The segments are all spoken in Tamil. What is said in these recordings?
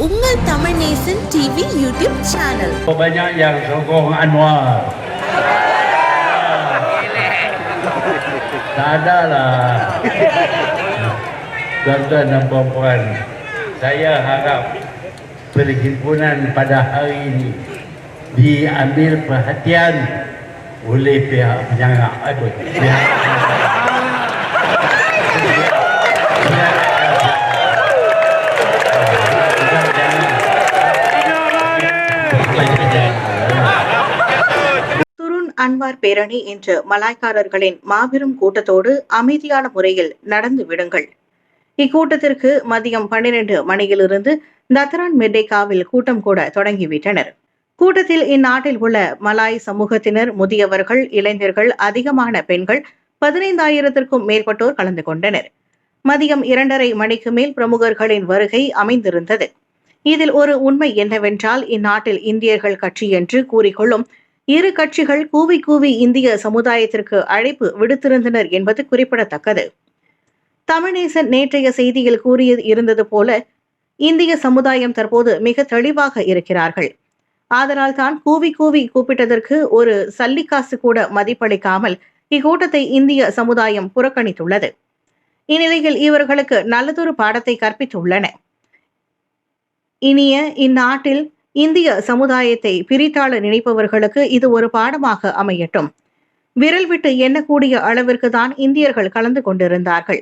உங்கள் Tamil Nesan TV YouTube channel Banyak yang sokong Anwar. Tak ada lah. Tuan-tuan dan puan-puan, saya harap perhimpunan pada hari ini diambil perhatian oleh pihak penyangga. Apa? Pihak துருன் Anwar பேரணி இன்று மலாய்க்காரர்களின் மாபெரும் கூட்டத்தோடு அமைதியான முறையில் நடந்து விடுங்கள். இக்கூட்டத்திற்கு மதியம் பன்னிரண்டு மணியிலிருந்து தத்ரான் மெர்டேகாவில் கூட்டம் கூட தொடங்கிவிட்டனர். கூட்டத்தில் இந்நாட்டில் உள்ள மலாய் சமூகத்தினர் முதியவர்கள் இளைஞர்கள் அதிகமான பெண்கள் பதினைந்தாயிரத்திற்கும் மேற்பட்டோர் கலந்து கொண்டனர். மதியம் இரண்டரை மணிக்கு மேல் பிரமுகர்களின் வருகை அமைந்திருந்தது. இதில் ஒரு உண்மை என்னவென்றால் இந்நாட்டில் இந்தியர்கள் கட்சி என்று கூறிக்கொள்ளும் இரு கட்சிகள் கூவி கூவி இந்திய சமுதாயத்திற்கு அழைப்பு விடுத்திருந்தனர் என்பது குறிப்பிடத்தக்கது. தமிழேசன் நேற்றைய செய்தியில் கூறியது இருந்தது போல இந்திய சமுதாயம் தற்போது மிக தெளிவாக இருக்கிறார்கள். ஆதலால் தான் கூவி கூவி கூப்பிட்டதற்கு ஒரு சல்லிக்காசு கூட மதிப்பளிக்காமல் இக்கூட்டத்தை இந்திய சமுதாயம் புறக்கணித்துள்ளது. இந்நிலையில் இவர்களுக்கு நல்லதொரு பாடத்தை கற்பித்துள்ளன. இனிய இந்நாட்டில் இந்திய சமுதாயத்தை பிரித்தாள நினைப்பவர்களுக்கு இது ஒரு பாடமாக அமையட்டும். விரல் விட்டு எண்ணக்கூடிய அளவிற்கு தான் இந்தியர்கள் கலந்து கொண்டிருந்தார்கள்.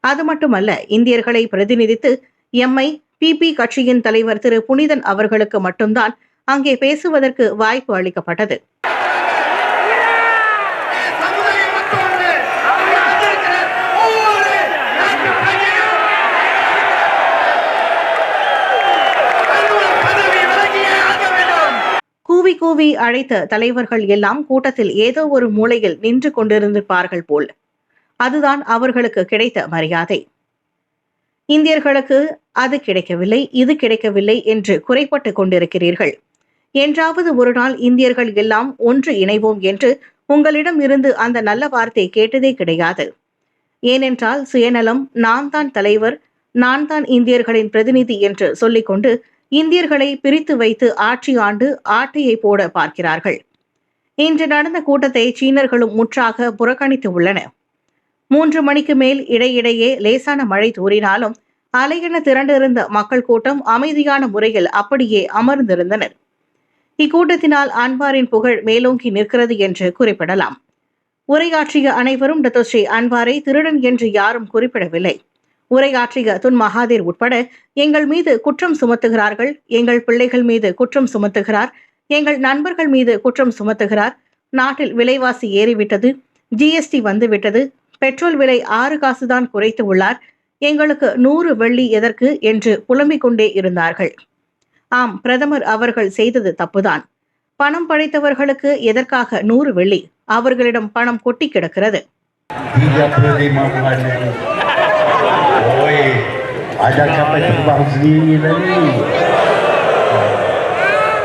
அது மட்டுமல்ல இந்தியர்களை பிரதிநிதித்து எம்ஐ பிபி கட்சியின் தலைவர் திரு. புனிதன் அவர்களுக்கு மட்டும்தான் அங்கே பேசுவதற்கு வாய்ப்பு அளிக்கப்பட்டது. கூவி கூவி அழைத்த தலைவர்கள் எல்லாம் கூட்டத்தில் ஏதோ ஒரு மூலையில் நின்று கொண்டிருந்திருப்பார்கள் போல். அதுதான் அவர்களுக்கு கிடைத்த மரியாதை. இந்தியர்களுக்கு அது கிடைக்கவில்லை இது கிடைக்கவில்லை என்று குறைப்பட்டு கொண்டிருக்கிறீர்கள். என்றாவது ஒரு நாள் இந்தியர்கள் எல்லாம் ஒன்று இணைவோம் என்று உங்களிடம் இருந்து அந்த நல்ல வார்த்தை கேட்டதே கிடையாது. ஏனென்றால் சுயநலம் நான் தான் தலைவர் நான் தான் இந்தியர்களின் பிரதிநிதி என்று சொல்லிக்கொண்டு இந்தியர்களை பிரித்து வைத்து ஆட்சி ஆண்டு ஆட்டையை போட பார்க்கிறார்கள். இன்று நடந்த கூட்டத்தை சீனர்களும் முற்றாக புறக்கணித்து உள்ளன. மூன்று மணிக்கு மேல் இடையிடையே லேசான மழை தூறினாலும் அலையென திரண்டிருந்த மக்கள் கூட்டம் அமைதியான முறையில் அப்படியே அமர்ந்திருந்தனர். இக்கூட்டத்தினால் அன்வாரின் புகழ் மேலோங்கி நிற்கிறது என்று குறிப்பிடலாம். உரையாற்றிய அனைவரும் டத்தோஸ்ரீ அன்வாரை திருடன் என்று யாரும் குறிப்பிடவில்லை. உரையாற்றிய துன் மகாதீர் உட்பட எங்கள் மீது குற்றம் சுமத்துகிறார்கள் எங்கள் பிள்ளைகள் மீது குற்றம் சுமத்துகிறார் எங்கள் நண்பர்கள் மீது குற்றம் சுமத்துகிறார். நாட்டில் விலைவாசி ஏறிவிட்டது ஜிஎஸ்டி வந்துவிட்டது பெட்ரோல் விலை ஆறு காசுதான் குறைத்து உள்ளார் எங்களுக்கு நூறு வெள்ளி எதற்கு என்று புலம்பிக் கொண்டே இருந்தார்கள். ஆம் பிரதமர் அவர்கள் செய்தது தப்புதான். பணம் படைத்தவர்களுக்கு எதற்காக நூறு வெள்ளி? அவர்களிடம் பணம் கொட்டி கிடக்கிறது. Oi, ada kapal terbang sendiri tadi.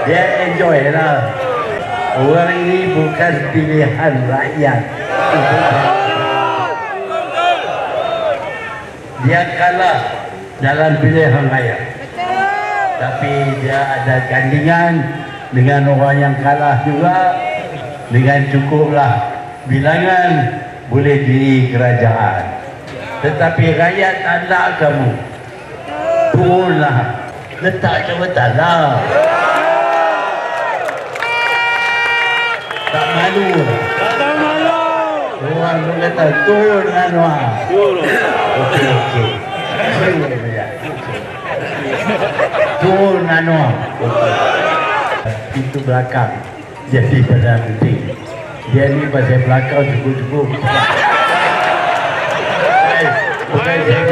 Dia enjoy lah. Orang ini bukan pilihan rakyat. Dia kalah dalam pilihan rakyat. Tapi dia ada gandingan dengan orang yang kalah juga dengan cukuplah bilangan boleh diri kerajaan. Tetapi rakyat tak nak kamu. Turunlah. Letak jabatan lah. Tak malu. Tak malu. Orang tu kata turun Anwar. Okey, okey. Turun Anwar. Pintu belakang. Jadi pada nanti. Dia ni pasal belakang cukup-cukup. Isaac.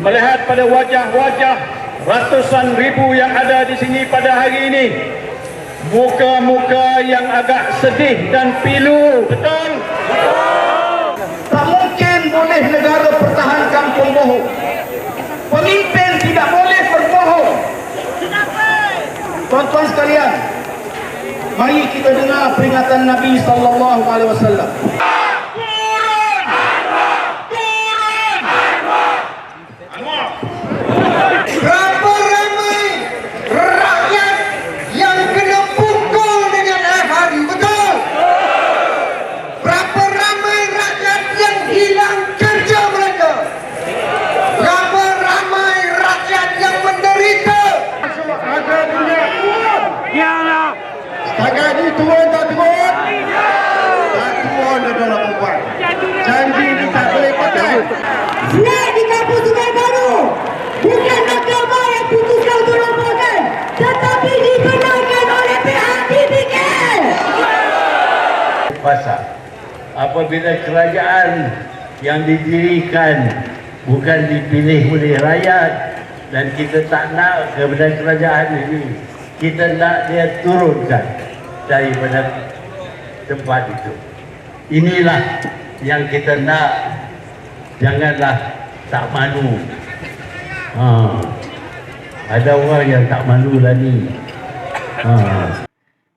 Kepada wajah-wajah ratusan ribu yang ada di sini pada hari ini. Muka-muka yang agak sedih dan pilu. Betul? Tak mungkin boleh negara pertahankan pembohong. Pemimpin tidak boleh berbohong. Tuan-tuan sekalian, mari kita dengar peringatan Nabi sallallahu alaihi wasallam. Turun tak turun? Tak turun tuan-tuan dan puan. Janji ini tak boleh pakai. Flag di kampus Sungai Baru bukan mahkamah yang putuskan untuk laporkan tetapi dibenarkan oleh pihak TPKL. Pasal apabila kerajaan yang didirikan bukan dipilih oleh rakyat dan kita tak nak kepada kerajaan ini kita nak dia turunkan daripada tempat itu. Inilah yang kita nak. Janganlah tak malu. Ha. ada orang yang tak malu lah ni. Ha.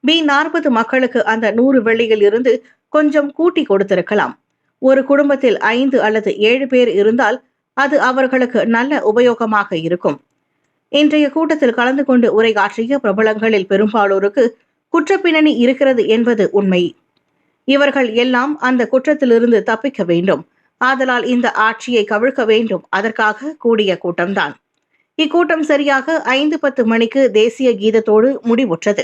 B நாற்பது மக்களுக்கு அந்த நூறு வெள்ளியில் இருந்து கொஞ்சம் கூட்டி கொடுத்திருக்கலாம். ஒரு குடும்பத்தில் ஐந்து அல்லது ஏழு பேர் இருந்தால் அது அவர்களுக்கு நல்ல உபயோகமாக இருக்கும். இன்றைய கூட்டத்தில் கலந்து கொண்டு உரையாற்றிய பிரபலங்களில் பெரும்பாலோருக்கு குற்றப்பின்னணி இருக்கிறது என்பது உண்மை. இவர்கள் எல்லாம் அந்த குற்றத்திலிருந்து தப்பிக்க வேண்டும். ஆதலால் இந்த ஆட்சியை கவிழ்க்க வேண்டும். அதற்காக கூடிய கூட்டம்தான். இக்கூட்டம் சரியாக ஐந்து பத்து மணிக்கு தேசிய கீதத்தோடு முடிவுற்றது.